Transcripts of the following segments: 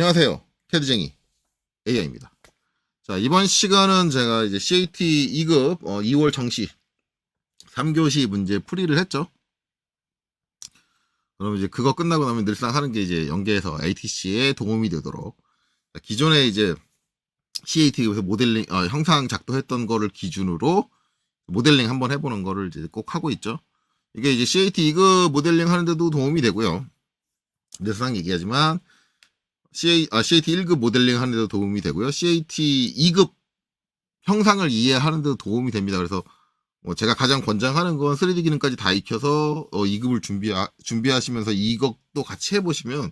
안녕하세요. 캐드쟁이 AI입니다. 자, 이번 시간은 제가 이제 CAT 2급 2월 정시 3교시 문제 풀이를 했죠. 그럼 이제 그거 끝나고 나면 늘상 하는 게 이제 연계해서 ATC에 도움이 되도록 자, 기존에 이제 CAT급에서 모델링 어, 형상 작도했던 거를 기준으로 모델링 한번 해보는 거를 이제 꼭 하고 있죠. 이게 이제 CAT 2급 모델링 하는데도 도움이 되고요. 늘상 얘기하지만 CA, 아, CAT 1급 모델링 하는 데도 도움이 되고요. CAT 2급 형상을 이해하는 데도 도움이 됩니다. 그래서 뭐 제가 가장 권장하는 건 3D 기능까지 다 익혀서 어, 2급을 준비 준비하시면서 이것도 같이 해보시면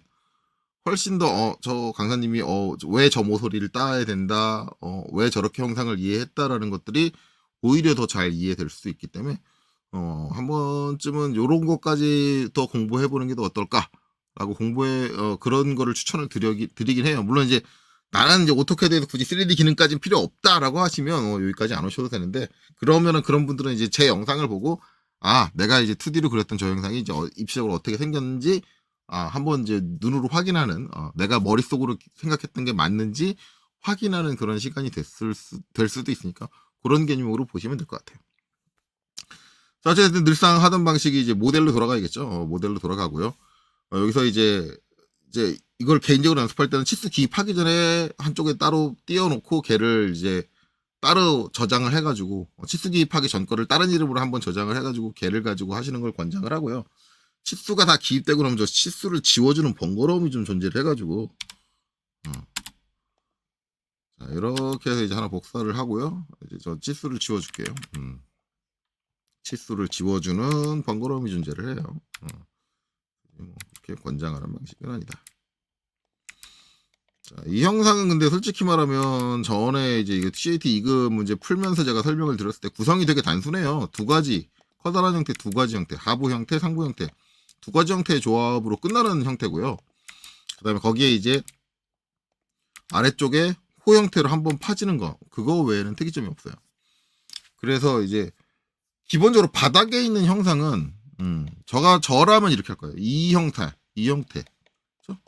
훨씬 더 어, 저 강사님이 어, 왜 저 모서리를 따야 된다, 어, 왜 저렇게 형상을 이해했다라는 것들이 오히려 더 잘 이해될 수 있기 때문에 어, 한 번쯤은 요런 것까지 더 공부해보는 게 더 어떨까? 라고 공부에 어, 그런 거를 추천을 드리기, 드리긴 해요. 물론 이제 나는 이제 오토캐드에서 굳이 3D 기능까지는 필요 없다라고 하시면 어, 여기까지 안 오셔도 되는데 그러면은 그런 분들은 이제 제 영상을 보고 아 내가 이제 2D로 그렸던 저 영상이 이제 어, 입시적으로 어떻게 생겼는지 아 한번 이제 눈으로 확인하는 어, 내가 머릿속으로 생각했던 게 맞는지 확인하는 그런 시간이 됐을 수, 될 수도 있으니까 그런 개념으로 보시면 될 것 같아요. 자 어쨌든 늘상 하던 방식이 이제 모델로 돌아가야겠죠. 어, 모델로 돌아가고요. 어, 여기서 이제 이제 이걸 개인적으로 연습할 때는 치수 기입하기 전에 한쪽에 따로 띄워놓고 걔를 이제 따로 저장을 해가지고 어, 치수 기입하기 전 거를 다른 이름으로 한번 저장을 해가지고 걔를 가지고 하시는 걸 권장을 하고요. 치수가 다 기입되고 나면 저 치수를 지워주는 번거로움이 좀 존재를 해가지고 어. 자, 이렇게 해서 이제 하나 복사를 하고요. 이제 저 치수를 지워줄게요. 음. 치수를 지워주는 번거로움이 존재를 해요. 어. 뭐 그렇게 권장하는 방식은 아니다. 자, 이 형상은 근데 솔직히 말하면 전에 이제 이거 CAT 2급 문제 풀면서 제가 설명을 드렸을 때 구성이 되게 단순해요. 두 가지 커다란 형태 두 가지 형태 하부 형태 상부 형태 두 가지 형태의 조합으로 끝나는 형태고요. 그다음에 거기에 이제 아래쪽에 호 형태로 한번 파지는 거 그거 외에는 특이점이 없어요. 그래서 이제 기본적으로 바닥에 있는 형상은 음, 저가 저라면 이렇게 할 거예요. 이 형태, 이 형태, 그렇죠?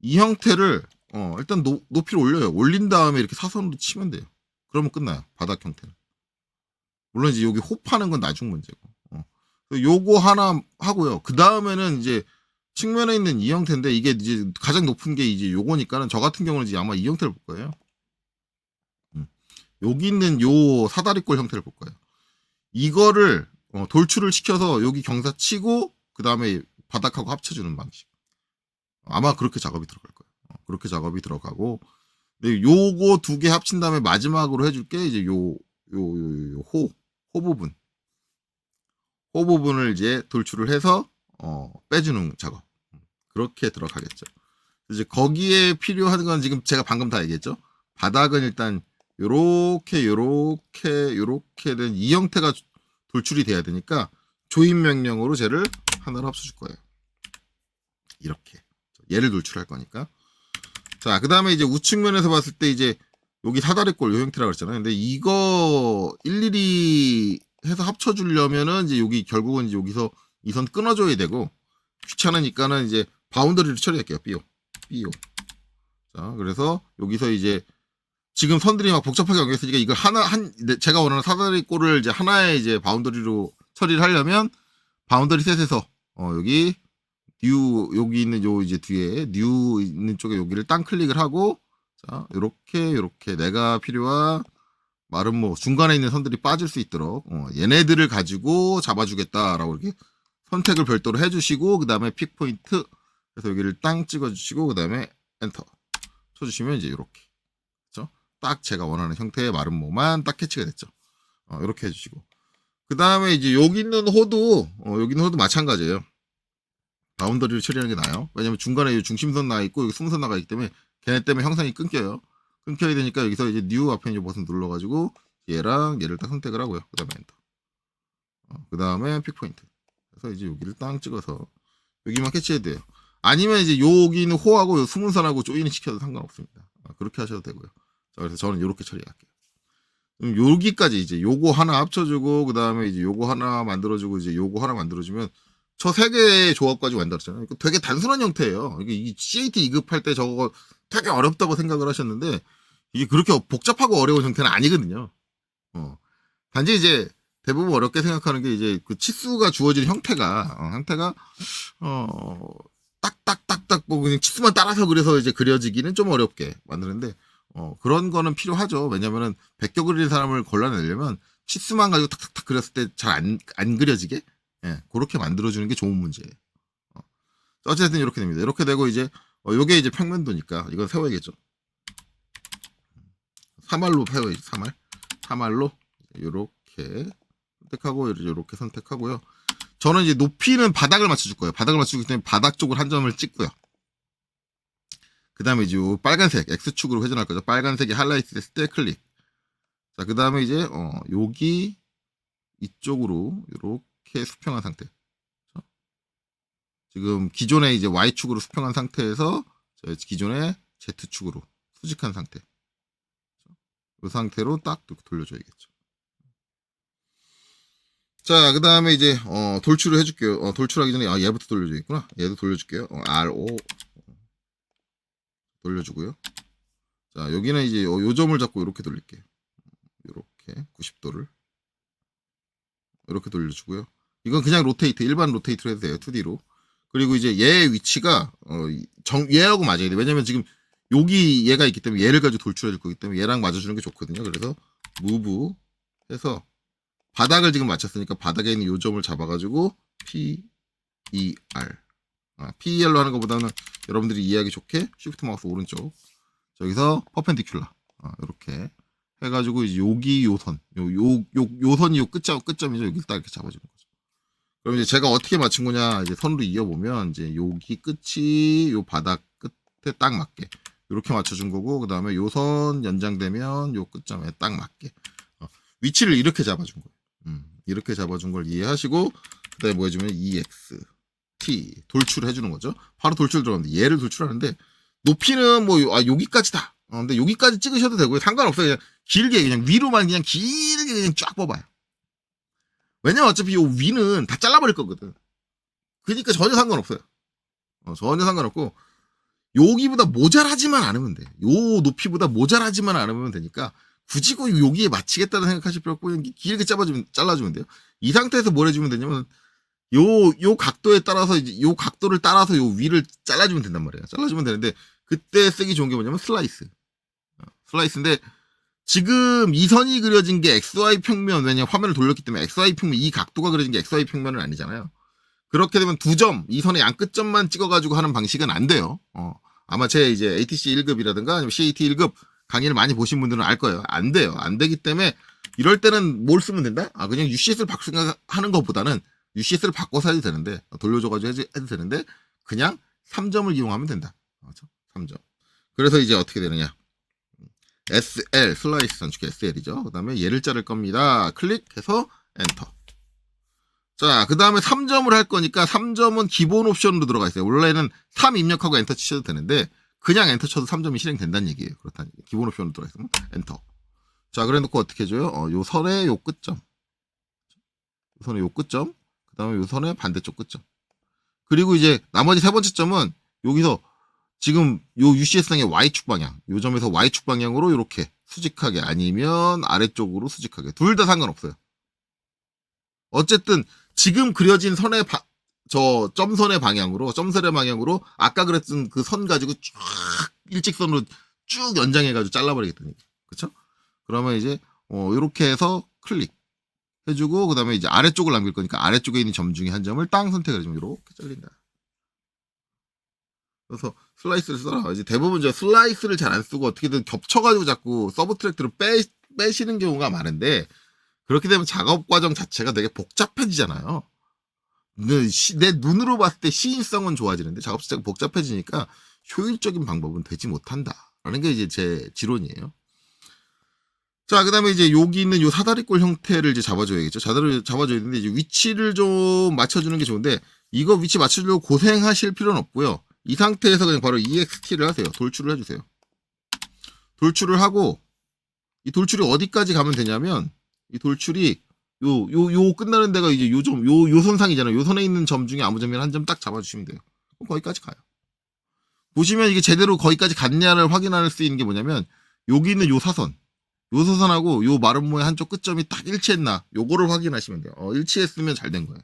이 형태를 어, 일단 노, 높이를 올려요. 올린 다음에 이렇게 사선으로 치면 돼요. 그러면 끝나요. 바닥 형태는. 물론 이제 여기 호파는 건 나중 문제고. 어. 요거 하나 하고요. 그 다음에는 이제 측면에 있는 이 형태인데 이게 이제 가장 높은 게 이제 요거니까는 저 같은 경우는 이제 아마 이 형태를 볼 거예요. 음. 여기 있는 요 사다리꼴 형태를 볼 거예요. 이거를 어, 돌출을 시켜서 여기 경사 치고 그 다음에 바닥하고 합쳐주는 방식. 아마 그렇게 작업이 들어갈 거예요. 어, 그렇게 작업이 들어가고 근데 요거 두 개 합친 다음에 마지막으로 해줄 게 이제 요요요호호 부분 호 부분을 이제 돌출을 해서 어, 빼주는 작업 그렇게 들어가겠죠. 이제 거기에 필요한 건 지금 제가 방금 다 얘기했죠. 바닥은 일단 요렇게 요렇게 요렇게 된 이 형태가 돌출이 돼야 되니까 조인 명령으로 쟤를 하나로 합쳐줄 거예요. 이렇게 얘를 돌출할 거니까. 자, 그 다음에 이제 우측면에서 봤을 때 이제 여기 사다리꼴 요 형태라고 그랬잖아요. 근데 이거 일일이 해서 합쳐주려면은 이제 여기 결국은 이제 여기서 이 선 끊어줘야 되고 귀찮으니까는 이제 바운더리를 처리할게요. 삐오, 삐오. 자, 그래서 여기서 이제 지금 선들이 막 복잡하게 연결했으니까 이걸 하나 한 네, 제가 원하는 사다리 꼴을 이제 하나의 이제 바운더리로 처리를 하려면 바운더리 셋에서 어 여기 뉴 여기 있는 요 이제 뒤에 뉴 있는 쪽에 여기를 땅 클릭을 하고 자 요렇게 요렇게 내가 필요한 말은 뭐 중간에 있는 선들이 빠질 수 있도록 어, 얘네들을 가지고 잡아주겠다라고 이렇게 선택을 별도로 해주시고 그 다음에 픽 포인트 그래서 여기를 땅 찍어주시고 그 다음에 엔터 쳐주시면 이제 이렇게 딱 제가 원하는 형태의 마른 모만 딱 캐치가 됐죠. 어, 이렇게 해주시고. 그 다음에 이제 여기 있는 호도, 어, 여기 있는 호도 마찬가지예요. 바운더리를 처리하는 게 나아요. 왜냐면 중간에 중심선 나와 있고 여기 숨선 나가 있기 때문에 걔네 때문에 형상이 끊겨요. 끊겨야 되니까 여기서 이제 뉴 앞에 이제 버튼 눌러가지고 얘랑 얘를 딱 선택을 하고요. 그 다음에 엔터. 어, 그 다음에 픽포인트. 그래서 이제 여기를 땅 찍어서 여기만 캐치해야 돼요. 아니면 이제 여기 있는 호하고 숨은 선하고 조인을 시켜도 상관없습니다. 어, 그렇게 하셔도 되고요. 자, 그래서 저는 이렇게 처리할게요. 그럼 여기까지 이제 요거 하나 합쳐주고, 그 다음에 이제 요거 하나 만들어주고, 이제 요거 하나 만들어주면 저 세 개의 조합 가지고 만들었잖아요. 이거 되게 단순한 형태예요. 이게 이 CAT 2급 할 때 저거 되게 어렵다고 생각을 하셨는데 이게 그렇게 복잡하고 어려운 형태는 아니거든요. 어. 단지 이제 대부분 어렵게 생각하는 게 이제 그 치수가 주어진 형태가 어, 형태가 어 딱딱딱딱 뭐 그냥 치수만 따라서 그래서 이제 그려지기는 좀 어렵게 만드는데 어 그런 거는 필요하죠. 왜냐면은 베껴 그리는 사람을 골라내려면 치수만 가지고 탁탁탁 그렸을 때 잘 안 안 그려지게 예 그렇게 만들어주는 게 좋은 문제예요. 어. 어쨌든 이렇게 됩니다. 이렇게 되고 이제 어 요게 이제 평면도니까 이건 세워야겠죠. 3알로 세워야지 3알 3알로 요렇게 선택하고 이렇게 선택하고요. 저는 이제 높이는 바닥을 맞춰줄 거예요. 바닥을 맞추기 때문에 바닥 쪽을 한 점을 찍고요. 그 다음에 이제 요 빨간색 X축으로 회전할 거죠. 빨간색이 하이라이트 됐을 때 클릭. 자, 그 다음에 이제 어 여기 이쪽으로 이렇게 수평한 상태. 자, 지금 기존에 이제 Y축으로 수평한 상태에서 저 기존의 Z축으로 수직한 상태. 이 상태로 딱 돌려줘야겠죠. 자, 그 다음에 이제, 어, 돌출을 해줄게요. 어, 돌출하기 전에, 아, 얘부터 돌려줘야겠구나. 얘도 돌려줄게요. 어, R5. 돌려주고요. 자, 여기는 이제 요, 요 점을 잡고 이렇게 돌릴게요. 이렇게 90도를. 이렇게 돌려주고요. 이건 그냥 로테이트, 일반 로테이트로 해도 돼요. 2D로. 그리고 이제 얘의 위치가, 어, 정, 얘하고 맞아야 돼. 왜냐면 지금 여기 얘가 있기 때문에 얘를 가지고 돌출해 줄 거기 때문에 얘랑 맞아주는 게 좋거든요. 그래서 move 해서 바닥을 지금 맞췄으니까 바닥에 있는 요 점을 잡아가지고 P E R 아, PER로 하는 것보다는 여러분들이 이해하기 좋게 Shift 마우스 오른쪽. 저기서 퍼펜디큘러 아, 이렇게 해가지고 이제 여기 요선. 요요 요 요선이 요 끝점 끝점이죠. 여기 딱 이렇게 잡아주는 거죠. 그럼 이제 제가 어떻게 맞춘 거냐 이제 선으로 이어보면 이제 여기 끝이 요 바닥 끝에 딱 맞게. 이렇게 맞춰준 거고 그 다음에 요선 연장되면 요 끝점에 딱 맞게. 어, 위치를 이렇게 잡아준 거예요. 음, 이렇게 잡아준 걸 이해하시고 그다음에 뭐 해주면 EX T 돌출해 주는 거죠. 바로 돌출 들어가는데 얘를 돌출하는데 높이는 뭐 요- 아, 여기까지다. 어, 근데 여기까지 찍으셔도 되고요. 상관없어요. 그냥 길게 그냥 위로만 그냥 길게 그냥 쫙 뽑아요. 왜냐면 어차피 요 위는 다 잘라버릴 거거든. 그러니까 전혀 상관없어요. 어, 전혀 상관없고 여기보다 모자라지만 않으면 돼. 요 높이보다 모자라지만 않으면 되니까 굳이 그 여기에 맞추겠다는 생각하실 필요 없고 길게 잡아주면 잘라주면 돼요. 이 상태에서 뭘 해주면 되냐면 요 요 각도에 따라서 이제 요 각도를 따라서 요 위를 잘라주면 된단 말이에요. 잘라주면 되는데 그때 쓰기 좋은 게 뭐냐면 슬라이스. 어, 슬라이스인데 지금 이 선이 그려진 게 XY 평면 왜냐 면 화면을 돌렸기 때문에 XY 평면 이 각도가 그려진 게 XY 평면은 아니잖아요. 그렇게 되면 두 점, 이 선의 양 끝점만 찍어가지고 하는 방식은 안 돼요. 어, 아마 제 이제 ATC 1급이라든가 아니면 CAT 1급 강의를 많이 보신 분들은 알 거예요. 안 돼요. 안 되기 때문에 이럴 때는 뭘 쓰면 된다? 아, 그냥 UCS를 생각하는 것보다는 UCS를 바꿔서 해도 되는데, 돌려줘가지고 해도 되는데, 그냥 3점을 이용하면 된다. 맞죠? 3점. 그래서 이제 어떻게 되느냐. SL, 슬라이스 단축키 SL이죠. 그 다음에 얘를 자를 겁니다. 클릭해서 엔터. 자, 그 다음에 3점을 할 거니까 3점은 기본 옵션으로 들어가 있어요. 원래는 3 입력하고 엔터 치셔도 되는데, 그냥 엔터 쳐도 3점이 실행된다는 얘기예요. 그렇다는 얘기. 기본 옵션으로 들어가 있으면 엔터. 자, 그래 놓고 어떻게 해줘요? 어, 요 선의 요 끝점. 요 선의 요 끝점. 그 다음에 요 선의 반대쪽 끝점. 그리고 이제 나머지 세 번째 점은 여기서 지금 요 UCS상의 Y축 방향, 요 점에서 Y축 방향으로 이렇게 수직하게 아니면 아래쪽으로 수직하게. 둘 다 상관없어요. 어쨌든 지금 그려진 선의 바- 저 점선의 방향으로 점선의 방향으로 아까 그랬던 그 선 가지고 쭉 일직선으로 쭉 연장해가지고 잘라버리겠다니 그쵸? 그러면 이제 어 이렇게 해서 클릭 해주고 그 다음에 이제 아래쪽을 남길 거니까 아래쪽에 있는 점 중에 한 점을 땅 선택을 해주면 이렇게 잘린다. 그래서 슬라이스를 써라. 이제 대부분 저 슬라이스를 잘 안 쓰고 어떻게든 겹쳐가지고 자꾸 서브 트랙트로 빼 빼시는 경우가 많은데 그렇게 되면 작업 과정 자체가 되게 복잡해지잖아요. 내, 시- 내 눈으로 봤을 때 시인성은 좋아지는데 작업 자체가 복잡해지니까 효율적인 방법은 되지 못한다. 라는 게 이제 제 지론이에요. 자, 그 다음에 이제 여기 있는 요 사다리꼴 형태를 이제 잡아줘야겠죠. 자다를 잡아줘야 되는데 이제 위치를 좀 맞춰주는 게 좋은데 이거 위치 맞춰주려고 고생하실 필요는 없고요. 이 상태에서 그냥 바로 EXT를 하세요. 돌출을 해주세요. 돌출을 하고 이 돌출이 어디까지 가면 되냐면 이 돌출이 요, 요, 요 끝나는 데가 이제 요 점, 요, 요 선상이잖아요. 요 선에 있는 점 중에 아무 점이나 한 점 딱 잡아주시면 돼요. 거기까지 가요. 보시면 이게 제대로 거기까지 갔냐를 확인할 수 있는 게 뭐냐면, 여기 있는 요 사선. 요 사선하고 요 마른 모의 한쪽 끝점이 딱 일치했나. 요거를 확인하시면 돼요. 어, 일치했으면 잘 된 거예요.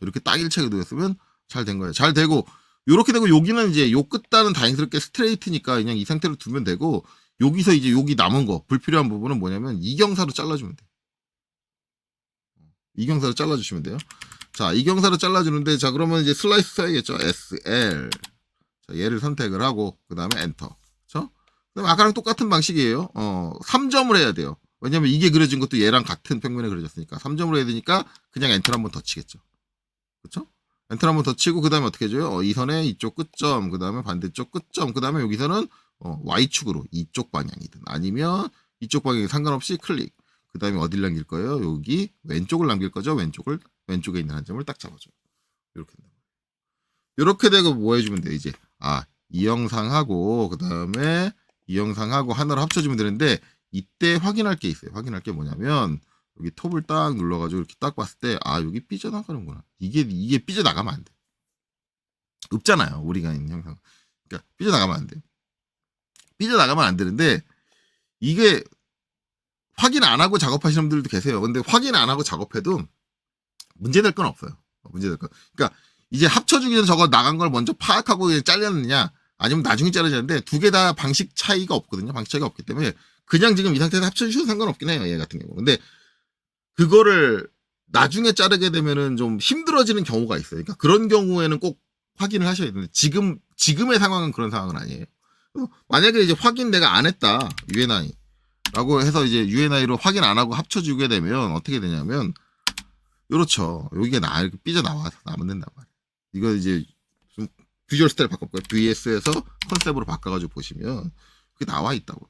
이렇게 딱 일치하게 되었으면 잘 된 거예요. 잘 되고, 요렇게 되고, 여기는 이제 요 끝단은 다행스럽게 스트레이트니까 그냥 이 상태로 두면 되고, 여기서 이제 여기 남은 거, 불필요한 부분은 뭐냐면, 이경사로 잘라주면 돼요. 이경사로 잘라주시면 돼요. 자, 이경사로 잘라주는데, 자, 그러면 이제 슬라이스 써야겠죠. SL. 자, 얘를 선택을 하고, 그 다음에 엔터. 아까랑 똑같은 방식이에요. 어, 3점을 해야 돼요. 왜냐면 이게 그려진 것도 얘랑 같은 평면에 그려졌으니까. 3점을 해야 되니까, 그냥 엔터를 한번 더 치겠죠. 그쵸? 엔터를 한번 더 치고, 그 다음에 어떻게 해줘요? 어, 이 선에 이쪽 끝점, 그 다음에 반대쪽 끝점, 그 다음에 여기서는, 어, Y축으로 이쪽 방향이든, 아니면 이쪽 방향이 상관없이 클릭. 그 다음에 어딜 남길 거예요? 여기 왼쪽을 남길 거죠? 왼쪽을 왼쪽에 있는 한 점을 딱 잡아줘요. 이렇게 이렇게 되고 뭐 해주면 돼 이제 아 이 영상하고 그 다음에 이 영상하고 하나로 합쳐주면 되는데 이때 확인할 게 있어요. 확인할 게 뭐냐면 여기 톱을 딱 눌러가지고 이렇게 딱 봤을 때 아 여기 삐져나가는구나. 이게 이게 삐져나가면 안 돼. 없잖아요. 우리가 있는 영상. 그러니까 삐져나가면 안 돼. 삐져나가면 안 되는데 이게 확인 안 하고 작업하시는 분들도 계세요. 근데 확인 안 하고 작업해도 문제될 건 없어요. 문제될 건. 그러니까 이제 합쳐주기 전 저거 나간 걸 먼저 파악하고 잘렸느냐 아니면 나중에 자르자는데 두 개 다 방식 차이가 없거든요. 방식 차이가 없기 때문에 그냥 지금 이 상태에서 합쳐주셔도 상관없긴 해요. 얘 같은 경우. 근데 그거를 나중에 자르게 되면은 좀 힘들어지는 경우가 있어요. 그러니까 그런 경우에는 꼭 확인을 하셔야 되는데 지금 지금의 상황은 그런 상황은 아니에요. 만약에 이제 확인 내가 안 했다 UNI 라고 해서 이제 UNI로 확인 안 하고 합쳐주게 되면 어떻게 되냐면 그렇죠 여기가 나 이렇게 삐져 나와 나면 된단 말이에요 이거 이제 좀 비주얼 스타일 바꿔볼까요 VS에서 컨셉으로 바꿔가지고 보시면 그게 나와 있다고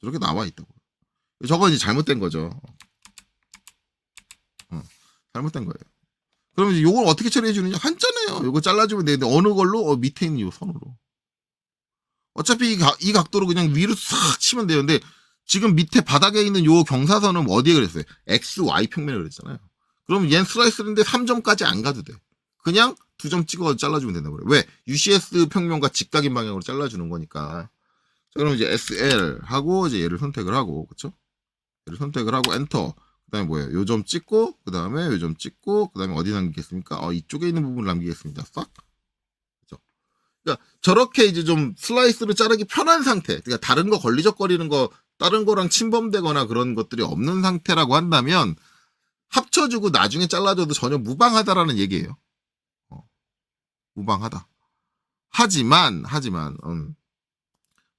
저렇게 나와 있다고 저건 이제 잘못된 거죠. 어, 잘못된 거예요. 그러면 이제 요걸 어떻게 처리해 주느냐? 한자네요. 요거 잘라주면 되는데 어느 걸로? 어, 밑에 있는 요 선으로. 어차피 이, 각, 이 각도로 그냥 위로 싹 치면. 근데 지금 밑에 바닥에 있는 요 경사선은 어디에 그랬어요? X, Y 평면에 그랬잖아요. 그럼 얘는 슬라이스인데 3점까지 안 가도 돼. 그냥 두 점 찍어 잘라주면 된다고 그래. 왜? UCS 평면과 직각인 방향으로 잘라주는 거니까. 자, 그럼 이제 SL 하고 이제 얘를 선택을 하고, 그쵸? 얘를 선택을 하고 엔터. 그 다음에 뭐예요? 요 점 찍고, 그 다음에 요 점 찍고, 그 다음에 어디 남기겠습니까? 어, 이쪽에 있는 부분을 남기겠습니다. 싹. 그러니까 저렇게 이제 좀 슬라이스를 자르기 편한 상태, 그러니까 다른 거 걸리적거리는 거, 다른 거랑 침범되거나 그런 것들이 없는 상태라고 한다면 합쳐주고 나중에 잘라줘도 전혀 무방하다라는 얘기예요. 어, 무방하다. 하지만 하지만 음,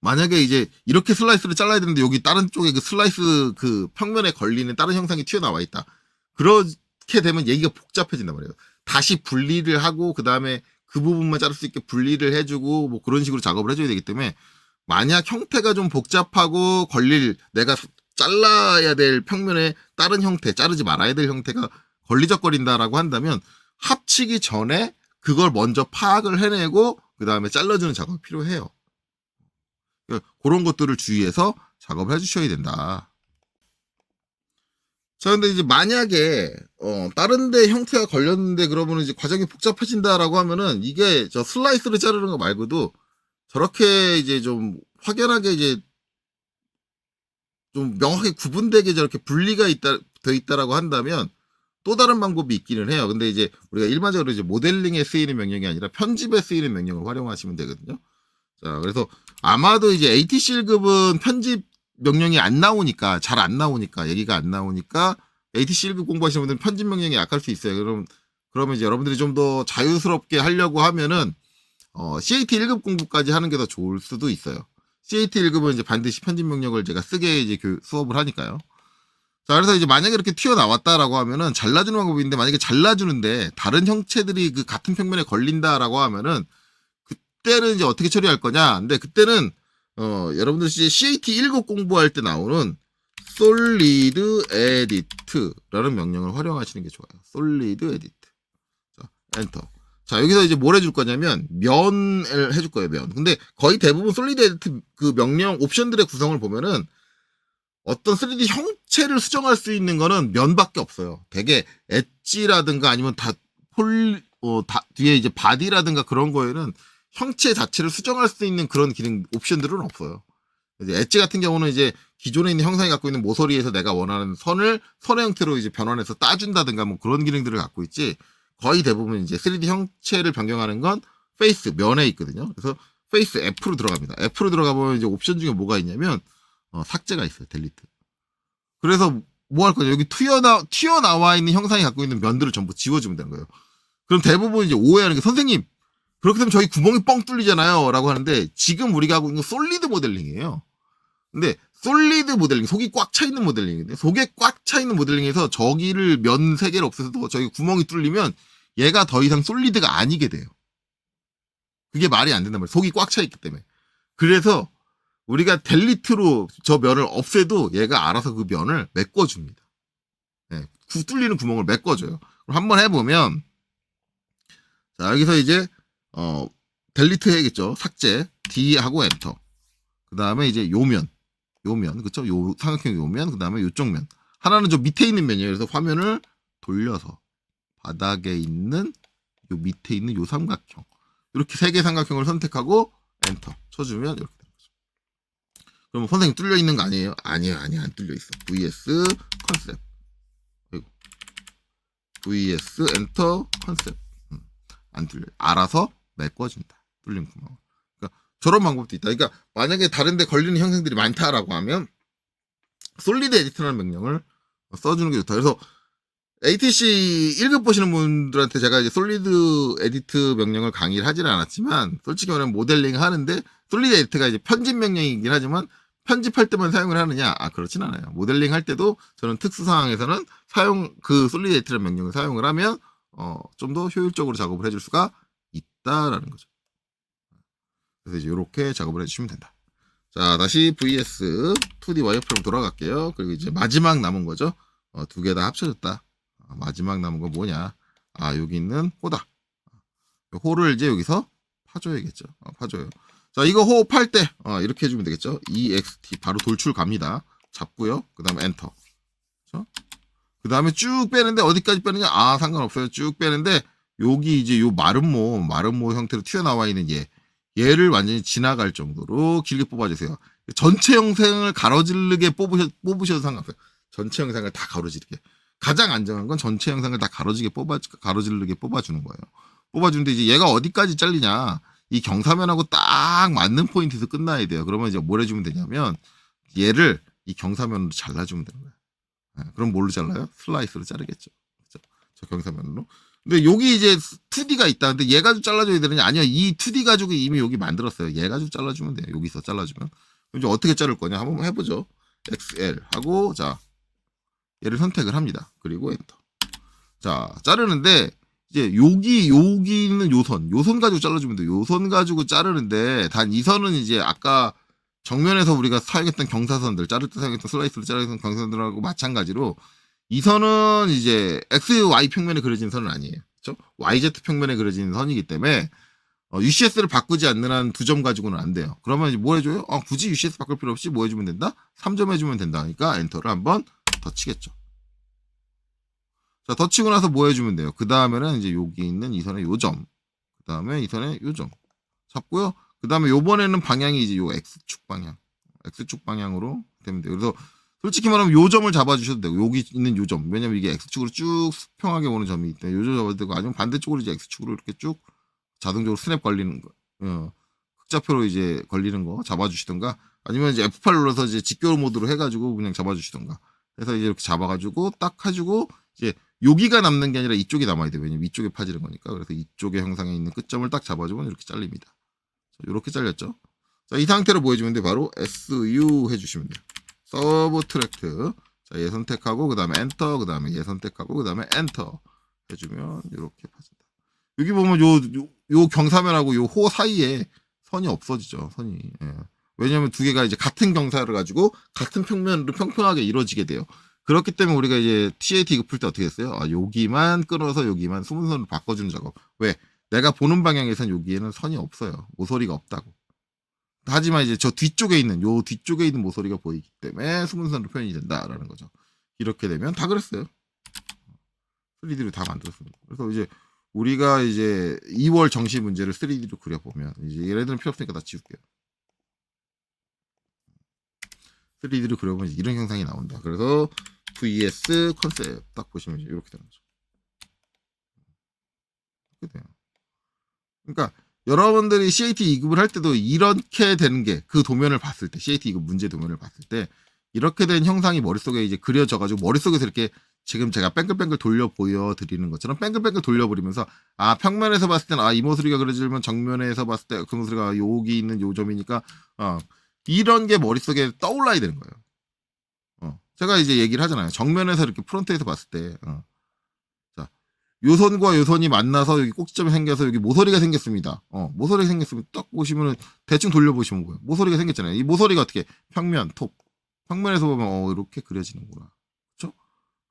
만약에 이제 이렇게 슬라이스를 잘라야 되는데 여기 다른 쪽에 그 슬라이스 그 평면에 걸리는 다른 형상이 튀어나와 있다. 그렇게 되면 얘기가 복잡해진단 말이에요. 다시 분리를 하고 그 다음에 그 부분만 자를 수 있게 분리를 해주고 뭐 그런 식으로 작업을 해줘야 되기 때문에 만약 형태가 좀 복잡하고 걸릴 내가 잘라야 될 평면에 다른 형태 자르지 말아야 될 형태가 걸리적거린다라고 한다면 합치기 전에 그걸 먼저 파악을 해내고 그 다음에 잘라주는 작업이 필요해요. 그런 것들을 주의해서 작업을 해주셔야 된다. 자, 근데 이제 만약에, 어, 다른 데 형태가 걸렸는데 그러면 이제 과정이 복잡해진다라고 하면은 이게 저 슬라이스를 자르는 거 말고도 저렇게 이제 좀 확연하게 이제 좀 명확하게 구분되게 저렇게 분리가 있다, 돼 있다라고 한다면 또 다른 방법이 있기는 해요. 근데 이제 우리가 일반적으로 이제 모델링에 쓰이는 명령이 아니라 편집에 쓰이는 명령을 활용하시면 되거든요. 자, 그래서 아마도 이제 ATC 1급은 편집 명령이 안 나오니까 잘 안 나오니까 얘기가 안 나오니까 ATC 1급 공부하시는 분들은 편집 명령이 약할 수 있어요. 그럼 그러면 이제 여러분들이 좀 더 자유스럽게 하려고 하면은 어, CAT 1급 공부까지 하는 게 더 좋을 수도 있어요. CAT 1급은 이제 반드시 편집 명령을 제가 쓰게 이제 교, 수업을 하니까요. 자, 그래서 이제 만약에 이렇게 튀어나왔다라고 하면은 잘라주는 방법인데 만약에 잘라주는데 다른 형체들이 그 같은 평면에 걸린다라고 하면은 그때는 이제 어떻게 처리할 거냐. 근데 그때는 어, 여러분들 이제 CAT 1급 공부할 때 나오는 solid edit라는 명령을 활용하시는 게 좋아요. solid edit. 자, 엔터. 자, 여기서 이제 뭘 해줄 거냐면, 면을 해줄 거예요, 면. 근데 거의 대부분 solid edit 그 명령 옵션들의 구성을 보면은, 어떤 3D 형체를 수정할 수 있는 거는 면밖에 없어요. 되게 엣지라든가 아니면 다 폴, 어, 다, 뒤에 이제 바디라든가 그런 거에는 형체 자체를 수정할 수 있는 그런 기능, 옵션들은 없어요. 이제 엣지 같은 경우는 이제 기존에 있는 형상이 갖고 있는 모서리에서 내가 원하는 선을 선의 형태로 이제 변환해서 따준다든가 뭐 그런 기능들을 갖고 있지 거의 대부분 이제 3D 형체를 변경하는 건 페이스, 면에 있거든요. 그래서 페이스 F로 들어갑니다. F로 들어가 보면 이제 옵션 중에 뭐가 있냐면 어, 삭제가 있어요. 델리트. 그래서 뭐 할 거냐? 여기 튀어나 튀어나와 있는 형상이 갖고 있는 면들을 전부 지워주면 되는 거예요. 그럼 대부분 이제 오해하는 게 선생님 그렇게 되면 저희 구멍이 뻥 뚫리잖아요.라고 하는데 지금 우리가 하고 있는 건 솔리드 모델링이에요. 근데 솔리드 모델링 속이 꽉 차 있는 모델링인데 속에 꽉 차 있는 모델링에서 저기를 면 세 개를 없애서 저기 구멍이 뚫리면 얘가 더 이상 솔리드가 아니게 돼요. 그게 말이 안 된단 말이에요. 속이 꽉 차 있기 때문에. 그래서 우리가 델리트로 저 면을 없애도 얘가 알아서 그 면을 메꿔줍니다. 예, 구 뚫리는 구멍을 메꿔줘요. 한번 해보면 자 여기서 이제 어 델리트 해야겠죠. 삭제 D 하고 엔터. 그 다음에 이제 요면 요면 그쵸? 요 삼각형 요면 그 다음에 요쪽 면 하나는 저 밑에 있는 면이에요. 그래서 화면을 돌려서 바닥에 있는 요 밑에 있는 요 삼각형 이렇게 세 개 삼각형을 선택하고 엔터 쳐주면 이렇게. 그럼 선생님 뚫려 있는 거 아니에요? 아니에요, 아니에요, 안 뚫려 있어. vs 컨셉. vs 엔터 컨셉. 음, 안 뚫려. 알아서 메꿔준다. 뚫린 구멍. 그러니까 저런 방법도 있다. 그러니까 만약에 다른데 걸리는 형상들이 많다라고 하면 솔리드 에디트라는 명령을 써주는 게 좋다. 그래서 ATC 1급 보시는 분들한테 제가 이제 솔리드 에디트 명령을 강의를 하지는 않았지만 솔직히 말하면 모델링 하는데 솔리드 에디트가 이제 편집 명령이긴 하지만 편집할 때만 사용을 하느냐? 아 그렇진 않아요. 모델링 할 때도 저는 특수 상황에서는 사용 그 솔리드 에디트라는 명령을 사용을 하면 어 좀 더 효율적으로 작업을 해줄 수가 있다라는 거죠. 그래서 이제 이렇게 작업을 해주시면 된다. 자 다시 VS 2D 와이어프레임 돌아갈게요. 그리고 이제 마지막 남은 거죠. 어, 두 개 다 합쳐졌다. 아, 마지막 남은 거 뭐냐? 아, 여기 있는 호다. 요 호를 이제 여기서 파줘야겠죠. 어, 파줘요. 자, 이거 호팔 때, 어, 이렇게 해주면 되겠죠. EXT, 바로 돌출 갑니다. 잡고요. 그 다음에 엔터. 그 다음에 쭉 빼는데, 어디까지 빼느냐? 아, 상관없어요. 쭉 빼는데, 여기 이제 요 마름모, 마름모 형태로 튀어나와 있는 얘. 얘를 완전히 지나갈 정도로 길게 뽑아주세요. 전체 영상을 가로질르게 뽑으셔, 뽑으셔도 상관없어요. 전체 영상을 다 가로지르게. 가장 안정한 건 전체 영상을 다 가로지게 뽑아 가로지르게 뽑아주는 거예요. 뽑아주는데 이제 얘가 어디까지 잘리냐 이 경사면하고 딱 맞는 포인트에서 끝나야 돼요. 그러면 이제 뭘 해주면 되냐면 얘를 이 경사면으로 잘라주면 되는 거예요. 예, 그럼 뭘로 잘라요? 슬라이스로 자르겠죠. 그죠? 저 경사면으로. 근데 여기 이제 2D가 있다. 근데 얘 가지고 잘라줘야 되느냐? 아니요. 이 2D 가지고 이미 여기 만들었어요. 얘 가지고 잘라주면 돼요. 여기서 잘라주면. 그럼 이제 어떻게 자를 거냐? 한번 해보죠. XL 하고 자 얘를 선택을 합니다. 그리고 엔터. 자, 자르는데 이제 여기 여기 있는 요선, 요선 가지고 잘라주면 돼요. 요선 가지고 자르는데 단 이 선은 이제 아까 정면에서 우리가 사용했던 경사선들, 자를 때 사용했던 슬라이스로 자르던 경사선들하고 마찬가지로 이 선은 이제 X, Y 평면에 그려진 선은 아니에요. 그렇죠? YZ 평면에 그려진 선이기 때문에 어, UCS를 바꾸지 않는 한 두 점 가지고는 안 돼요. 그러면 이제 뭐 해줘요? 어, 굳이 UCS 바꿀 필요 없이 뭐 해주면 된다? 3점 해주면 된다. 그러니까 엔터를 한번 더 치겠죠. 자, 더 치고 나서 뭐 해주면 돼요? 그 다음에는 이제 여기 있는 이 선의 요점. 그 다음에 이 선의 요점. 잡고요. 그 다음에 요번에는 방향이 이제 요 X축 방향. X축 방향으로 되면 돼요. 그래서 솔직히 말하면 요점을 잡아주셔도 되고, 여기 있는 요점. 왜냐면 이게 X축으로 쭉 수평하게 오는 점이 있다. 요점 잡아도 되고, 아니면 반대쪽으로 이제 X축으로 이렇게 쭉 자동적으로 스냅 걸리는 거. 어, 흑자표로 이제 걸리는 거 잡아주시던가, 아니면 이제 F8 눌러서 이제 직교 모드로 해가지고 그냥 잡아주시던가. 그래서 이제 이렇게 잡아가지고 딱 해주고, 이제 여기가 남는 게 아니라 이쪽이 남아야 돼요. 왜냐면 이쪽에 파지는 거니까. 그래서 이쪽의 형상에 있는 끝점을 딱 잡아주면 이렇게 잘립니다. 자, 이렇게 잘렸죠. 자, 이 상태로 뭐 해주면 돼? 바로 SU 해주시면 돼요. 서브 트랙트. 자, 얘 선택하고, 그 다음에 엔터, 그 다음에 얘 선택하고, 그 다음에 엔터 해주면 이렇게 파진다. 여기 보면 요, 요, 요 경사면하고 요 호 사이에 선이 없어지죠. 선이. 예. 왜냐면 두 개가 이제 같은 경사를 가지고 같은 평면으로 평평하게 이루어지게 돼요. 그렇기 때문에 우리가 이제 TAT 급풀 때 어떻게 했어요? 아, 여기만 끊어서 여기만 수문선을 바꿔주는 작업. 왜? 내가 보는 방향에선 여기에는 선이 없어요. 모서리가 없다고. 하지만 이제 저 뒤쪽에 있는 요 뒤쪽에 있는 모서리가 보이기 때문에 수문선으로 표현이 된다라는 거죠. 이렇게 되면 다 그랬어요. 3D로 다 만들었습니다. 그래서 이제 우리가 이제 2월 정시 문제를 3D로 그려보면 이제 얘네들은 필요 없으니까 다 지울게요. 3D로 그려보면 이런 형상이 나온다. 그래서 VS 컨셉 딱 보시면 이렇게 되는 거죠. 이렇게 돼요. 그러니까 여러분들이 CAT 2급을 할 때도 이렇게 되는 게 그 도면을 봤을 때 CAT 2급 문제 도면을 봤을 때 이렇게 된 형상이 머릿속에 이제 그려져 가지고 머릿속에서 이렇게 지금 제가 뺑글뺑글 돌려 보여 드리는 것처럼 뺑글뺑글 돌려 버리면서 아 평면에서 봤을 때는 아이 모서리가 그려지면 정면에서 봤을 때 그 모서리가 여기 있는 요 점이니까 어 이런 게 머릿속에 떠올라야 되는 거예요. 어 제가 이제 얘기를 하잖아요. 정면에서 이렇게 프론트에서 봤을 때 어. 자 요선과 요선이 만나서 여기 꼭지점이 생겨서 여기 모서리가 생겼습니다. 어 모서리가 생겼으면 딱 보시면은 대충 돌려보시면 뭐예요. 모서리가 생겼잖아요. 이 모서리가 어떻게 평면 톱 평면에서 보면 어 이렇게 그려지는구나. 그렇죠?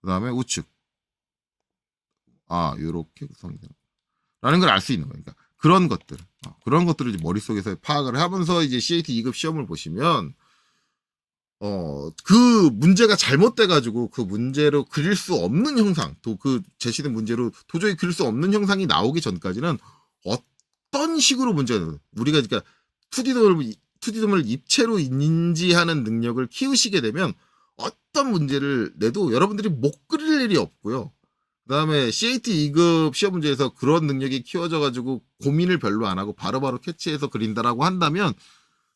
그다음에 우측 아 요렇게 구성이 되는 라는 걸 알 수 있는 거예요. 그러니까 그런 것들 어, 그런 것들을 이제 머릿속에서 파악을 하면서 이제 CAT 2급 시험을 보시면 어 그 문제가 잘못돼 가지고 그 문제로 그릴 수 없는 형상 또 그 제시된 문제로 도저히 그릴 수 없는 형상이 나오기 전까지는 어떤 식으로 문제가 우리가 그러니까 2D돔을 2D돔을 입체로 인지하는 능력을 키우시게 되면 어떤 문제를 내도 여러분들이 못 그릴 일이 없고요. 그 다음에 CAT 2급 시험 문제에서 그런 능력이 키워져 가지고 고민을 별로 안 하고 바로바로 캐치해서 그린다라고 한다면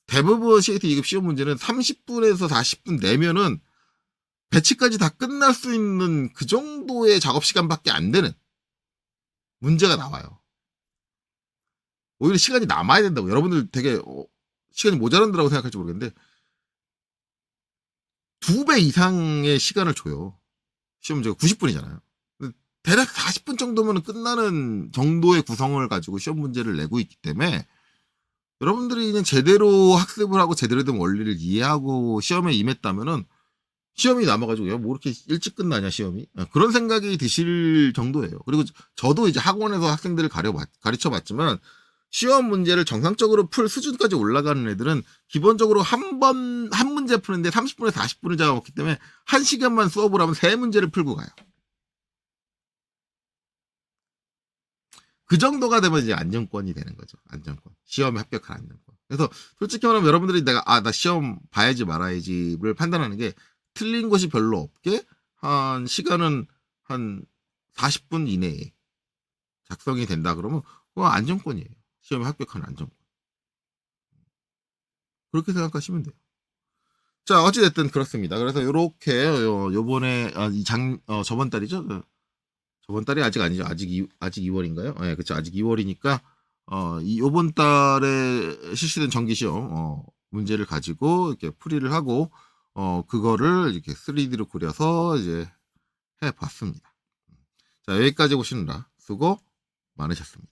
대부분 CAT 2급 시험 문제는 30분에서 40분 내면은 배치까지 다 끝날 수 있는 그 정도의 작업 시간밖에 안 되는 문제가 나와요. 오히려 시간이 남아야 된다고 여러분들 되게 어, 시간이 모자란다고 생각할지 모르겠는데 두 배 이상의 시간을 줘요. 시험 문제가 90분이잖아요. 대략 40분 정도면 끝나는 정도의 구성을 가지고 시험 문제를 내고 있기 때문에 여러분들이 그냥 제대로 학습을 하고 제대로 된 원리를 이해하고 시험에 임했다면은 시험이 남아가지고 야, 뭐 이렇게 일찍 끝나냐 시험이 아, 그런 생각이 드실 정도예요. 그리고 저도 이제 학원에서 학생들을 가르쳐 봤지만 시험 문제를 정상적으로 풀 수준까지 올라가는 애들은 기본적으로 한 번 한 문제 푸는데 30분에서 40분을 잡아먹기 때문에 한 시간만 수업을 하면 세 문제를 풀고 가요. 그 정도가 되면 이제 안정권이 되는 거죠. 안정권. 시험에 합격한 안정권. 그래서 솔직히 말하면 여러분들이 내가 아 나 시험 봐야지 말아야지를 판단하는 게 틀린 것이 별로 없게 한 시간은 한 40분 이내에 작성이 된다 그러면 그거 안정권이에요. 시험에 합격한 안정권. 그렇게 생각하시면 돼요. 자, 어찌됐든 그렇습니다. 그래서 요렇게, 요, 요번에, 아, 이 장, 어, 저번 달이죠? 어, 저번 달이 아직 아니죠. 아직, 이, 아직 2월인가요? 예, 네, 그쵸. 아직 2월이니까, 어, 이, 요번 달에 실시된 정기 시험, 어, 문제를 가지고 이렇게 풀이를 하고, 어, 그거를 이렇게 3D로 그려서 이제 해 봤습니다. 자, 여기까지 보시느라 수고 많으셨습니다.